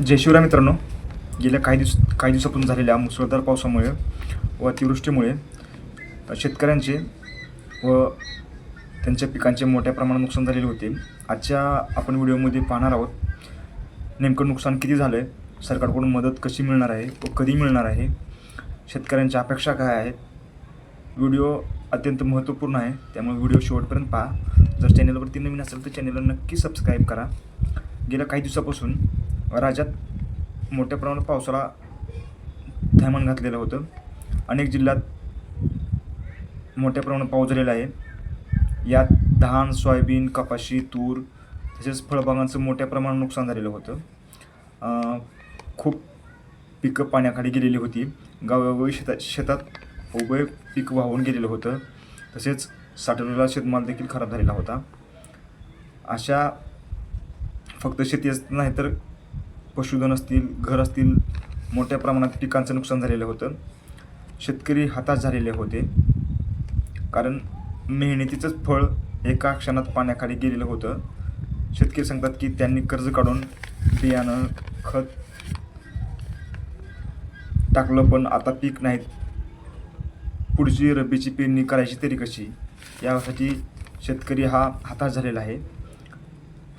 जय शिवराय मित्रांनो. गेल्या काही दिवस काही दिवसापासून झालेल्या मुसळधार पावसामुळे व अतिवृष्टीमुळे शेतकऱ्यांचे व त्यांच्या पिकांचे मोठ्या प्रमाणात नुकसान झालेले होते. आजच्या आपण व्हिडिओमध्ये पाहणार आहोत नेमकं नुकसान किती झालं आहे सरकारकडून मदत कशी मिळणार आहे व कधी मिळणार आहे शेतकऱ्यांच्या अपेक्षा काय आहेत? व्हिडिओ अत्यंत महत्त्वपूर्ण आहे त्यामुळे व्हिडिओ शेवटपर्यंत पहा. जर चॅनलवरती नवीन असेल तर चॅनलला नक्की सबस्क्राईब करा. गेल्या काही दिवसापासून राज्यात मोठ्या प्रमाणात पावसाला थैमान घातलेलं होतं. अनेक जिल्ह्यात मोठ्या प्रमाणात पाऊस झालेला आहे. यात धान सोयाबीन कपाशी तूर तसेच फळबागांचं मोठ्या प्रमाणात नुकसान झालेलं होतं. खूप पिकं पाण्याखाली गेलेली होती. गावोगावी शेतात शेतात उभे पीक वाहून गेलेलं होतं. तसेच साठवलेला शेतमाल देखील खराब झालेला होता. अशा फक्त शेतीच नाही तर पशुधन असतील घर असतील मोठ्या प्रमाणात पिकांचं नुकसान झालेलं होतं. शेतकरी हताश झालेले होते. कारण मेहनतीचंच फळ एका क्षणात पाण्याखाली गेलेलं होतं. शेतकरी सांगतात की त्यांनी कर्ज काढून बियाणं खत टाकलं पण आता पीक नाहीत. पुढची रब्बीची पेरणी करायची तरी कशी? यासाठी शेतकरी हा हताश झालेला आहे.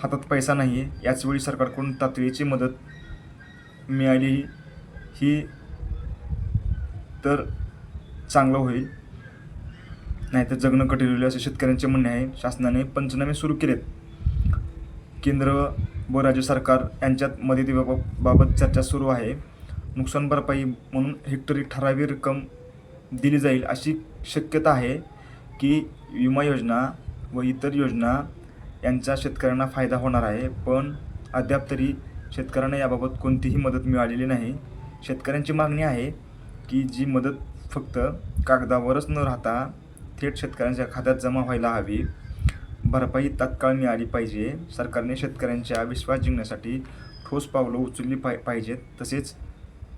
हातात पैसा नाही आहे याचवेळी सरकारकडून तातडीची मदत मिळाली. ही तर चांगलं होईल. नाहीतर जगणं कठीण होईल असे शेतकऱ्यांचे म्हणणे आहे. शासनाने पंचनामे सुरू केलेत. केंद्र व राज्य सरकार यांच्यात मदतीबाबत चर्चा सुरू आहे. नुकसान भरपाई म्हणून हेक्टरी ठराविक रक्कम दिली जाईल अशी शक्यता आहे की विमा योजना व इतर योजना यांचा शेतकऱ्यांना फायदा होणार आहे. पण अद्याप तरी शेतकऱ्यांना याबाबत कोणतीही मदत मिळालेली नाही. शेतकऱ्यांची मागणी आहे की जी मदत फक्त कागदावरच न राहता थेट शेतकऱ्यांच्या खात्यात जमा व्हायला हवी. भरपाई तात्काळ मिळाली पाहिजे. सरकारने शेतकऱ्यांच्या विश्वास जिंकण्यासाठी ठोस पावलं उचलली पाय पाहिजेत. तसेच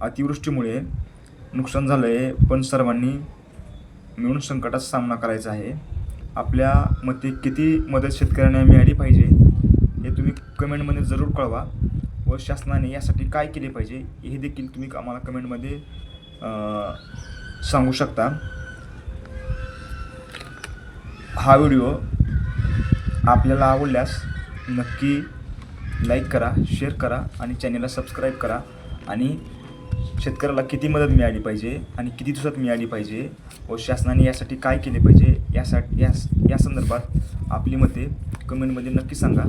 अतिवृष्टीमुळे नुकसान झालं आहे पण सर्वांनी मिळून संकटाचा सामना करायचा आहे. आपल्या मते किती मदत शेतकऱ्यांना मिळाली पाहिजे हे तुम्ही कमेंटमध्ये जरूर कळवा व शासनाने यासाठी काय केले पाहिजे हे देखील तुम्ही आम्हाला कमेंटमध्ये सांगू शकता. हा व्हिडिओ आपल्याला आवडल्यास नक्की लाईक करा शेअर करा आणि चॅनेलला सबस्क्राईब करा आणि शेतकऱ्याला किती मदत मिळाली पाहिजे आणि किती दिवसात मिळाली पाहिजे व शासनाने यासाठी काय केले पाहिजे यासाठी या या संदर्भात आपली मते कमेंटमध्ये नक्की सांगा.